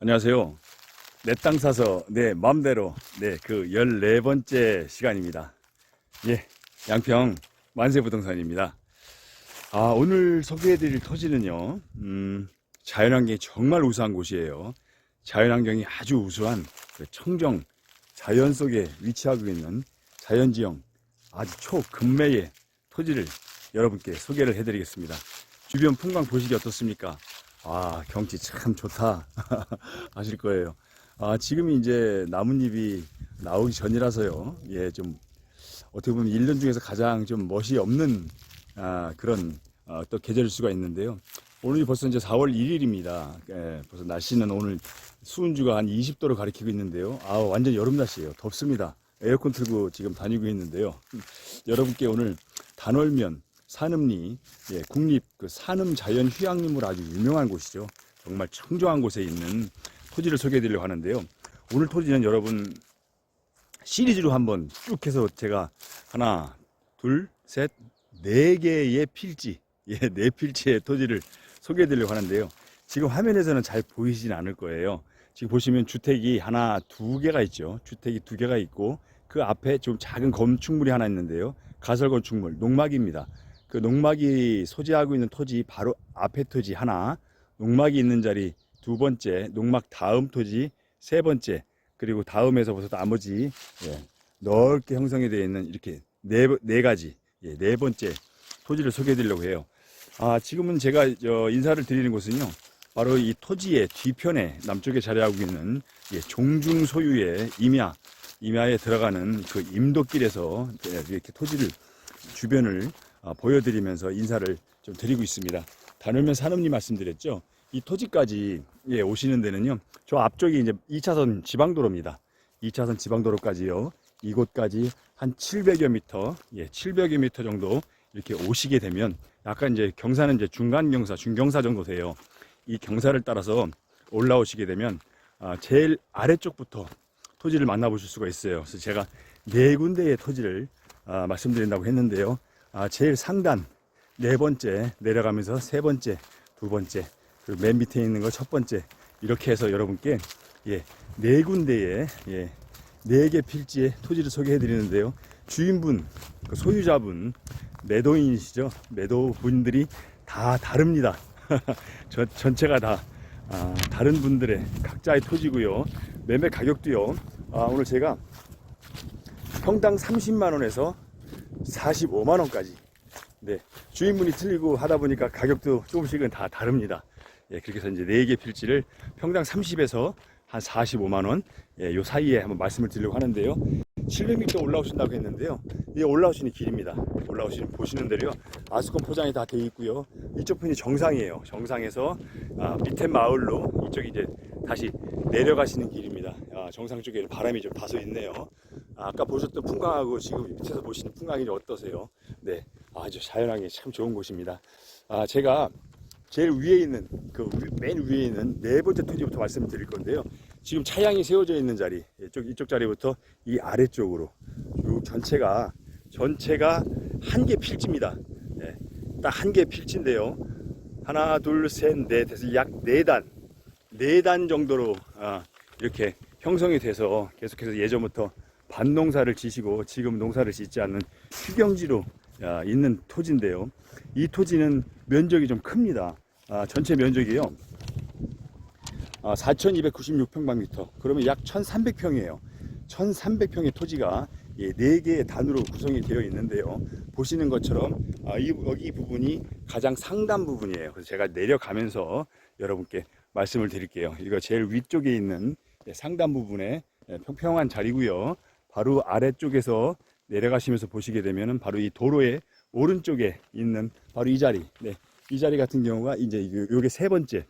안녕하세요. 내 땅 사서 내 맘대로 네, 그 14번째 시간입니다. 예, 양평 만세부동산입니다. 아, 오늘 소개해드릴 토지는요, 음, 자연환경이 정말 우수한 곳이에요. 자연환경이 아주 우수한 그 청정 자연 속에 위치하고 있는 자연지형 아주 초근매의 토지를 여러분께 소개를 해드리겠습니다. 주변 풍광 보시기 어떻습니까? 아, 경치 참 좋다. 아실 거예요. 아, 지금 이제 나뭇잎이 나오기 전이라서요. 예, 좀, 어떻게 보면 1년 중에서 가장 좀 멋이 없는, 아, 그런, 어, 또 계절일 수가 있는데요. 오늘이 벌써 이제 4월 1일입니다. 예, 벌써 날씨는 오늘 수은주가 한 20도를 가리키고 있는데요. 아, 완전 여름 날씨예요. 덥습니다. 에어컨 틀고 지금 다니고 있는데요. 여러분께 오늘 단월면 산음리 예, 국립 그 산음 자연 휴양림으로 아주 유명한 곳이죠. 정말 청정한 곳에 있는 토지를 소개해 드리려고 하는데요. 오늘 토지는 여러분 시리즈로 한번 쭉 해서 제가 하나, 둘, 셋, 네 개의 필지, 예, 네 필지의 토지를 소개해 드리려고 하는데요. 지금 화면에서는 잘 보이진 않을 거예요. 지금 보시면 주택이 하나, 두 개가 있죠. 주택이 두 개가 있고 그 앞에 좀 작은 건축물이 하나 있는데요. 가설 건축물, 농막입니다. 그 농막이 소재하고 있는 토지 바로 앞에 토지 하나, 농막이 있는 자리 두 번째, 농막 다음 토지 세 번째, 그리고 다음에서부터 나머지 예, 넓게 형성이 되어 있는 이렇게 네, 네 가지 예, 네 번째 토지를 소개해 드리려고 해요. 아, 지금은 제가 저 인사를 드리는 곳은요. 바로 이 토지의 뒤편에 남쪽에 자리하고 있는 예, 종중 소유의 임야, 임야에 들어가는 그 임도길에서 예, 이렇게 토지를 주변을 아, 보여드리면서 인사를 좀 드리고 있습니다. 단월면 산업리 말씀드렸죠. 이 토지까지 예, 오시는 데는요. 저 앞쪽이 이제 2차선 지방도로입니다. 2차선 지방도로까지요. 이곳까지 한 700여 미터, 예, 700여 미터 정도 이렇게 오시게 되면 약간 이제 경사는 이제 중간 경사, 중경사 정도 돼요. 이 경사를 따라서 올라오시게 되면 아, 제일 아래쪽부터 토지를 만나보실 수가 있어요. 그래서 제가 네 군데의 토지를 아, 말씀드린다고 했는데요. 아, 제일 상단 네 번째 내려가면서 세 번째, 두 번째, 그리고 맨 밑에 있는 거 첫 번째 이렇게 해서 여러분께 예, 네 군데의 예, 네개 필지의 토지를 소개해 드리는데요. 주인분, 그 소유자분, 매도인이시죠. 매도분들이 다 다릅니다. 저, 전체가 다 아, 다른 분들의 각자의 토지고요. 매매 가격도요. 아, 오늘 제가 평당 30만 원에서 45만 원까지. 네, 주인분이 틀리고 하다 보니까 가격도 조금씩은 다 다릅니다. 예, 그렇게 해서 이제 4개 필지를 평당 30에서 한 45만 원, 예, 요 사이에 한번 말씀을 드리려고 하는데요. 700m 올라오신다고 했는데요. 이게 올라오시는 길입니다. 올라오시는 보시는 대로요. 아스콘 포장이 다 돼 있고요. 이쪽 편이 정상이에요. 정상에서 아, 밑에 마을로 이쪽이 이제 다시 내려가시는 길입니다. 아, 정상 쪽에 바람이 좀 다소 있네요. 아, 아까 보셨던 풍광하고 지금 밑에서 보시는 풍광이 어떠세요? 네, 아주 자연하게 참 좋은 곳입니다. 아, 제가 제일 위에 있는 그 맨 위에 있는 네 번째 토지부터 말씀을 드릴 건데요. 지금 차량이 세워져 있는 자리 이쪽 이쪽 자리부터 이 아래쪽으로 쭉 전체가 전체가 한 개 필지입니다. 네, 딱한 개 필지인데요. 하나, 둘, 셋, 넷 해서 약 네 단, 네 단 정도로 아, 이렇게 형성이 돼서 계속해서 예전부터 밭농사를 지시고 지금 농사를 짓지 않는 휴경지로 아, 있는 토지인데요. 이 토지는 면적이 좀 큽니다. 아, 전체 면적이요. 아, 4,296평방미터. 그러면 약 1,300평이에요. 1,300평의 토지가 예, 4개의 단으로 구성이 되어 있는데요. 보시는 것처럼 아, 이, 여기 부분이 가장 상단 부분이에요. 그래서 제가 내려가면서 여러분께 말씀을 드릴게요. 이거 제일 위쪽에 있는 예, 상단 부분에 예, 평평한 자리고요. 바로 아래쪽에서 내려가시면서 보시게 되면은 바로 이 도로의 오른쪽에 있는 바로 이 자리. 네. 이 자리 같은 경우가 이제 요게 세 번째.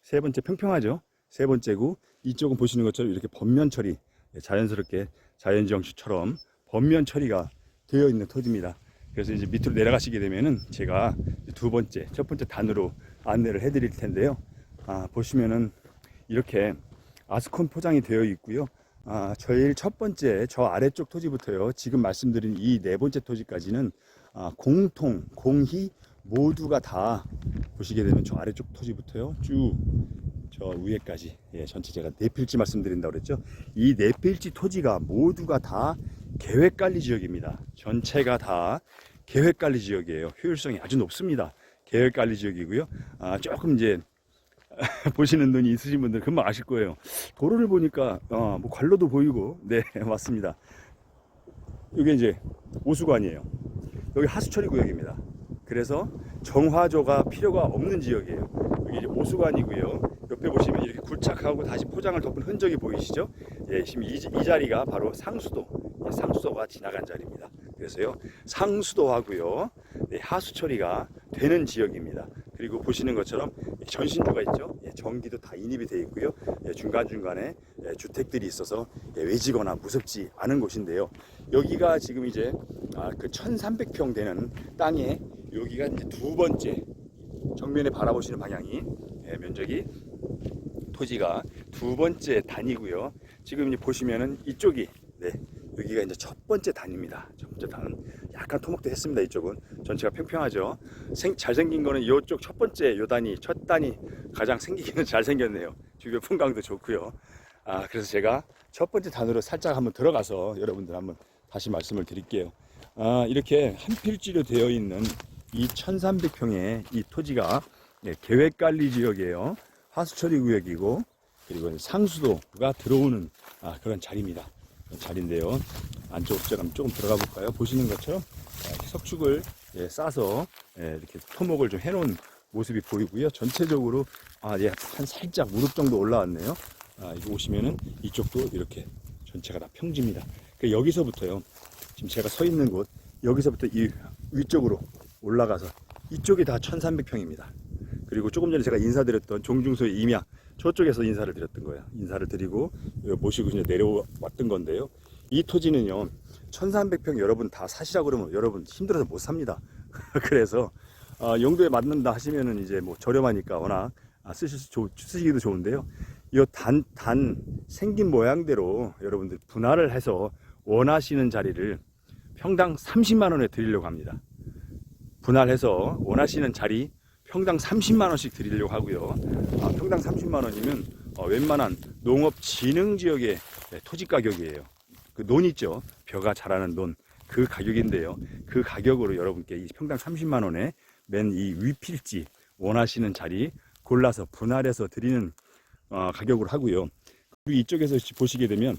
세 번째 평평하죠. 세 번째고 이쪽은 보시는 것처럼 이렇게 번면 처리 예, 자연스럽게 자연지형처럼 번면 처리가 되어 있는 토지입니다. 그래서 이제 밑으로 내려가시게 되면은 제가 두 번째, 첫 번째 단으로 안내를 해드릴 텐데요. 아, 보시면은 이렇게 아스콘 포장이 되어 있고요. 아, 제일 첫 번째 저 아래쪽 토지부터요. 지금 말씀드린 이 네 번째 토지까지는 아, 공통, 공희 모두가 다 보시게 되면 저 아래쪽 토지부터요. 쭉 저 위에까지 예, 전체 제가 네 필지 말씀드린다고 그랬죠. 이 네 필지 토지가 모두가 다 계획 관리 지역입니다. 전체가 다 계획 관리 지역이에요. 효율성이 아주 높습니다. 계획 관리 지역이고요. 아, 조금 이제 보시는 눈이 있으신 분들 금방 아실 거예요. 도로를 보니까 어, 뭐 관로도 보이고 네 맞습니다. 이게 이제 오수관이에요. 여기 하수처리 구역입니다. 그래서 정화조가 필요가 없는 지역이에요. 여기 이제 오수관이고요. 옆에 보시면 이렇게 굴착하고 다시 포장을 덮은 흔적이 보이시죠? 예, 지금 이, 이 자리가 바로 상수도, 예, 상수도가 지나간 자리입니다. 그래서요, 상수도하고요, 네, 하수 처리가 되는 지역입니다. 그리고 보시는 것처럼 전신주가 있죠. 예, 전기도 다 인입이 되어 있고요. 예, 중간 중간에 예, 주택들이 있어서 예, 외지거나 무섭지 않은 곳인데요. 여기가 지금 이제 아, 그 1,300평 되는 땅에 여기가 이제 두 번째 정면에 바라보시는 방향이 예, 면적이 토지가 두 번째 단이고요. 지금 보시면은 이쪽이 네, 여기가 이제 첫 번째 단입니다. 첫 번째 단은 약간 토목도 했습니다. 이쪽은 전체가 평평하죠. 생, 잘생긴 거는 이쪽 첫 번째 요 단이 첫 단이 가장 생기기는 잘생겼네요. 주변 풍광도 좋고요. 아 그래서 제가 첫 번째 단으로 살짝 한번 들어가서 여러분들 한번 다시 말씀을 드릴게요. 아 이렇게 한 필지로 되어 있는 이 1,300평의 이 토지가 예, 계획관리 지역이에요. 하수처리 구역이고 그리고 상수도가 들어오는 아, 그런 자리입니다. 자리인데요. 안쪽으로 제가 조금 들어가 볼까요? 보시는 것처럼 석축을 예, 싸서 예, 이렇게 토목을 좀 해놓은 모습이 보이고요. 전체적으로 아, 예, 한 살짝 무릎 정도 올라왔네요. 아, 이거 보시면은 이쪽도 이렇게 전체가 다 평지입니다. 그 여기서부터요. 지금 제가 서 있는 곳 여기서부터 이 위쪽으로 올라가서 이쪽이 다 1300평입니다. 그리고 조금 전에 제가 인사드렸던 종중소의 임야 저쪽에서 인사를 드렸던 거예요. 인사를 드리고 모시고 이제 내려왔던 건데요. 이 토지는요. 1300평 여러분 다 사시라 그러면 여러분 힘들어서 못 삽니다. 그래서 아, 용도에 맞는다 하시면은 이제 뭐 저렴하니까 워낙 아, 쓰실 수, 좋- 쓰시기도 좋은데요. 이 단, 단 생긴 모양대로 여러분들 분할을 해서 원하시는 자리를 평당 30만 원에 드리려고 합니다. 분할해서 원하시는 자리 평당 30만 원씩 드리려고 하고요. 아, 평당 30만 원이면 어, 웬만한 농업 진흥 지역의 네, 토지 가격이에요. 그 논 있죠. 벼가 자라는 논. 그 가격인데요. 그 가격으로 여러분께 이 평당 30만 원에 맨 이 위필지 원하시는 자리 골라서 분할해서 드리는 어, 가격으로 하고요. 그리고 이쪽에서 보시게 되면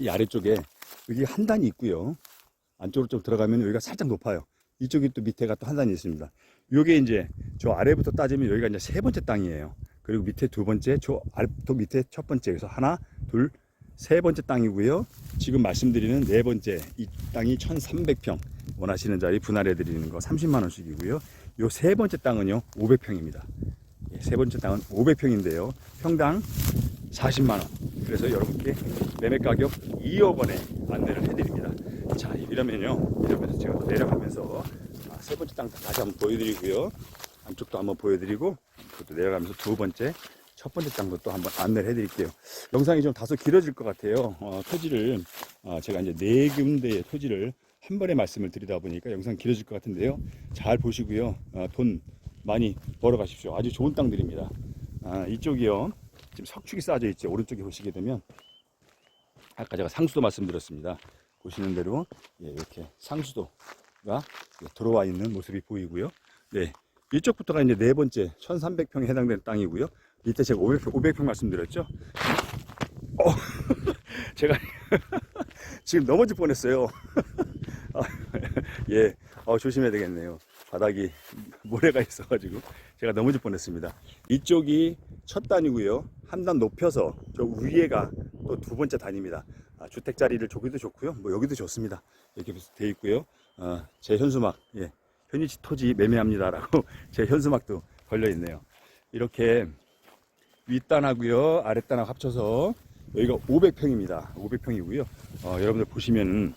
이 아래쪽에 여기 한 단이 있고요. 안쪽으로 좀 들어가면 여기가 살짝 높아요. 이쪽이 또 밑에가 또 한 단이 있습니다. 요게 이제 저 아래부터 따지면 여기가 이제 세 번째 땅이에요. 그리고 밑에 두 번째, 저 아래부터 밑에 첫 번째. 그래서 하나, 둘, 세 번째 땅이고요. 지금 말씀드리는 네 번째 이 땅이 1,300평 원하시는 자리 분할해 드리는 거 30만 원씩이고요. 요 세 번째 땅은요 500평입니다. 세 번째 땅은 500평인데요. 평당 40만 원. 그래서 여러분께 매매 가격 2억 원에 안내를 해드립니다. 자 이러면요 이러면서 제가 또 내려가면서 아, 세 번째 땅 다시 한번 보여드리고요. 안쪽도 한번 보여드리고 그것도 내려가면서 두 번째 첫 번째 또 한번 안내를 해드릴게요. 영상이 좀 다소 길어질 것 같아요. 어, 토지를 어, 제가 이제 네 군데의 토지를 한 번에 말씀을 드리다 보니까 영상 길어질 것 같은데요. 잘 보시고요. 어, 돈 많이 벌어 가십시오. 아주 좋은 땅들입니다. 아, 이쪽이요. 지금 석축이 쌓여져 있죠. 오른쪽에 보시게 되면 아까 제가 상수도 말씀드렸습니다. 보시는 대로 예, 이렇게 상수도가 들어와 있는 모습이 보이고요. 네. 이쪽부터가 이제 네 번째 1300평에 해당되는 땅이고요. 밑에 제가 500평, 500평 말씀드렸죠. 어, 제가 지금 넘어질 뻔했어요. 아, 예, 어, 조심해야 되겠네요. 바닥이 모래가 있어가지고 제가 넘어질 뻔했습니다. 이쪽이 첫 단이고요. 한 단 높여서 저 위에가 또 두 번째 단입니다. 아, 주택 자리를 조기도 좋고요. 뭐 여기도 좋습니다. 이렇게 돼 있고요. 아, 제 현수막, 예, 현위치 토지 매매합니다라고 제 현수막도 걸려 있네요. 이렇게 윗단하고요, 아랫단하고 합쳐서 여기가 500평입니다. 500평이고요. 어, 여러분들 보시면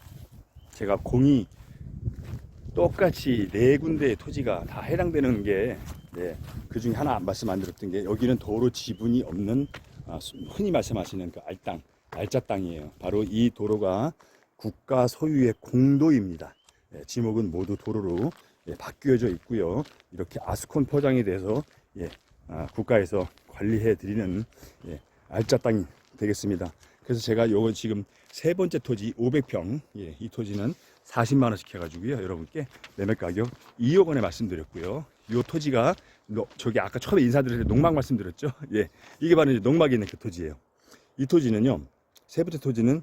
제가 공이 똑같이 네 군데의 토지가 다 해당되는 게, 네, 그 중에 하나 말씀 안 드렸던 게 여기는 도로 지분이 없는 아, 수- 흔히 말씀하시는 그 알땅, 알짜 땅이에요. 바로 이 도로가 국가 소유의 공도입니다. 예, 지목은 모두 도로로 예, 바뀌어져 있고요. 이렇게 아스콘 포장이 돼서 예, 아, 국가에서 관리해 드리는 예, 알짜 땅이 되겠습니다. 그래서 제가 요거 지금 세 번째 토지 500평 예, 이 토지는 40만 원씩 해가지고요 여러분께 매매 가격 2억 원에 말씀드렸고요. 요 토지가 노- 저기 아까 처음에 인사드릴 때 농막 말씀드렸죠. 예, 이게 바로 이제 농막이 있는 그 토지예요. 이 토지는요 세 번째 토지는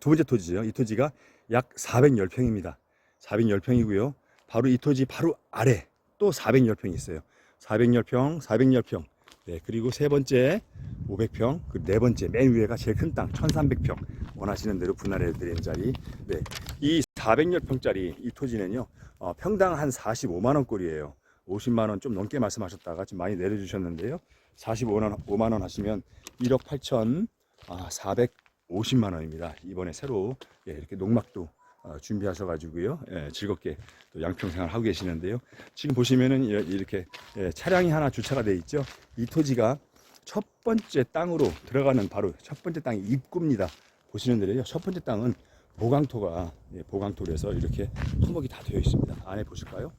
두 번째 토지죠. 이 토지가 약 410평입니다. 410평이고요. 바로 이 토지 바로 아래 또 410평이 있어요. 410평, 410평. 네, 그리고 세 번째 500평, 그네 번째 맨 위에가 제일 큰 땅 1300평. 원하시는 대로 분할해 드리는 자리. 네. 이 410평짜리 이 토지는요. 어, 평당 한 45만 원꼴이에요. 50만 원 좀 넘게 말씀하셨다가 지금 많이 내려 주셨는데요. 45만 원, 5만 원 하시면 1억 8천 아, 450만 원입니다. 이번에 새로 예, 이렇게 농막도 어, 준비하셔가지고요. 예, 즐겁게 또 양평 생활 하고 계시는데요. 지금 보시면은 이- 이렇게 예, 차량이 하나 주차가 돼 있죠. 이 토지가 첫 번째 땅으로 들어가는 바로 첫 번째 땅이 입구입니다. 보시는 대로요. 첫 번째 땅은 보강토가 예, 보강토라서 이렇게 토목이 다 되어 있습니다. 안에 보실까요?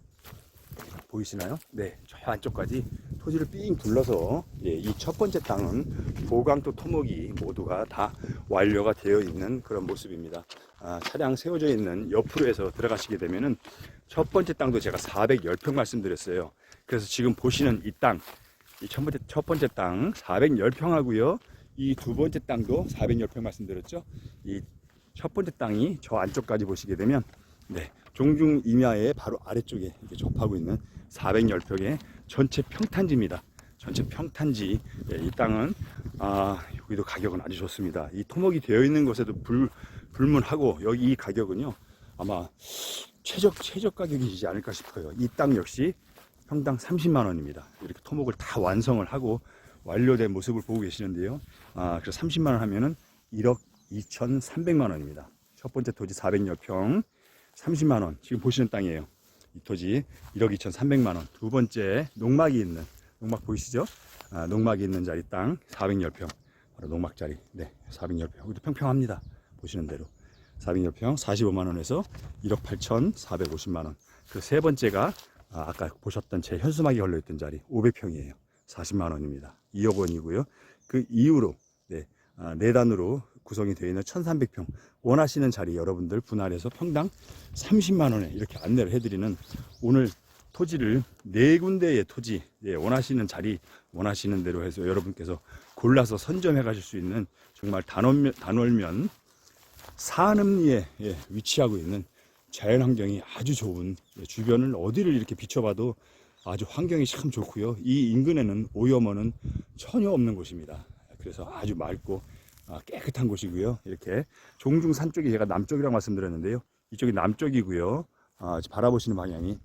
보이시나요? 네, 저 안쪽까지 토지를 삥 둘러서 예, 이첫 번째 땅은 보강토 토목이 모두가 다 완료가 되어 있는 그런 모습입니다. 아, 차량 세워져 있는 옆으로 해서 들어가시게 되면은 첫 번째 땅도 제가 410평 말씀드렸어요. 그래서 지금 보시는 이 땅, 이 첫 번째, 첫 번째 땅 410평 하고요. 이 두 번째 땅도 410평 말씀드렸죠. 이 첫 번째 땅이 저 안쪽까지 보시게 되면 네, 종중 임야의 바로 아래쪽에 이렇게 접하고 있는 410평의 전체 평탄지입니다. 전체 평탄지 예, 이 땅은 아, 여기도 가격은 아주 좋습니다. 이 토목이 되어 있는 곳에도 불, 불문하고 여기 이 가격은요 아마 최적 최적 가격이지 않을까 싶어요. 이 땅 역시 평당 30만 원입니다. 이렇게 토목을 다 완성을 하고 완료된 모습을 보고 계시는데요. 아, 그래서 30만 원 하면은 1억 2,300만 원입니다. 첫 번째 토지 400여 평 30만 원. 지금 보시는 땅이에요. 이 토지 1억 2,300만 원. 두 번째 농막이 있는 농막 보이시죠? 아, 농막이 있는 자리 땅 400여 바로 농막 자리. 네, 400여 여기도 평평합니다. 보시는 대로. 400여 45만 원에서 1억 8,450만 원. 그 세 번째가 아, 아까 보셨던 제 현수막이 걸려 있던 자리 500평이에요. 40만 원입니다. 2억 원이고요. 그 이후로 네, 아, 네 단으로 구성이 되어 있는 1,300평 원하시는 자리 여러분들 분할해서 평당 30만 원에 이렇게 안내를 해드리는 오늘 토지를 네 군데의 토지 예, 원하시는 자리 원하시는 대로 해서 여러분께서 골라서 선점해 가실 수 있는 정말 단월면, 단월면 산음리에 예, 위치하고 있는 자연 환경이 아주 좋은 예, 주변을 어디를 이렇게 비춰봐도 아주 환경이 참 좋고요. 이 인근에는 오염원은 전혀 없는 곳입니다. 그래서 아주 맑고 아, 깨끗한 곳이고요. 이렇게 종중산 쪽이 제가 남쪽이라고 말씀드렸는데요. 이쪽이 남쪽이고요. 아, 바라보시는 방향이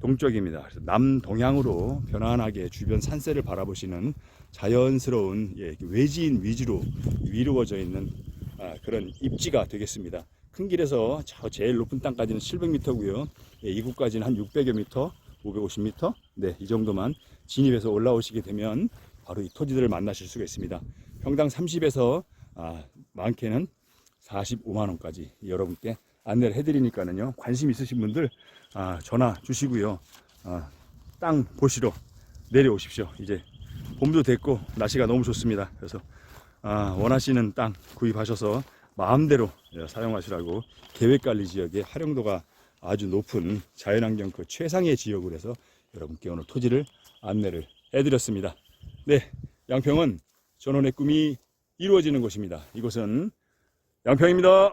동쪽입니다. 그래서 남동향으로 편안하게 주변 산세를 바라보시는 자연스러운 예, 외지인 위주로 이루어져 있는 아, 그런 입지가 되겠습니다. 큰 길에서 저 제일 높은 땅까지는 700m고요. 예, 이곳까지는 한 600여 미터, 550m. 네, 이 정도만 진입해서 올라오시게 되면 바로 이 토지들을 만나실 수가 있습니다. 평당 30에서 아, 많게는 45만 원까지 여러분께 안내를 해드리니까는요. 관심 있으신 분들 아, 전화 주시고요. 아, 땅 보시러 내려오십시오. 이제 봄도 됐고 날씨가 너무 좋습니다. 그래서 아, 원하시는 땅 구입하셔서 마음대로 예, 사용하시라고 계획관리 지역의 활용도가 아주 높은 자연환경 그 최상의 지역으로 해서 여러분께 오늘 토지를 안내를 해드렸습니다. 네, 양평은 전원의 꿈이 이루어지는 곳입니다. 이곳은 양평입니다.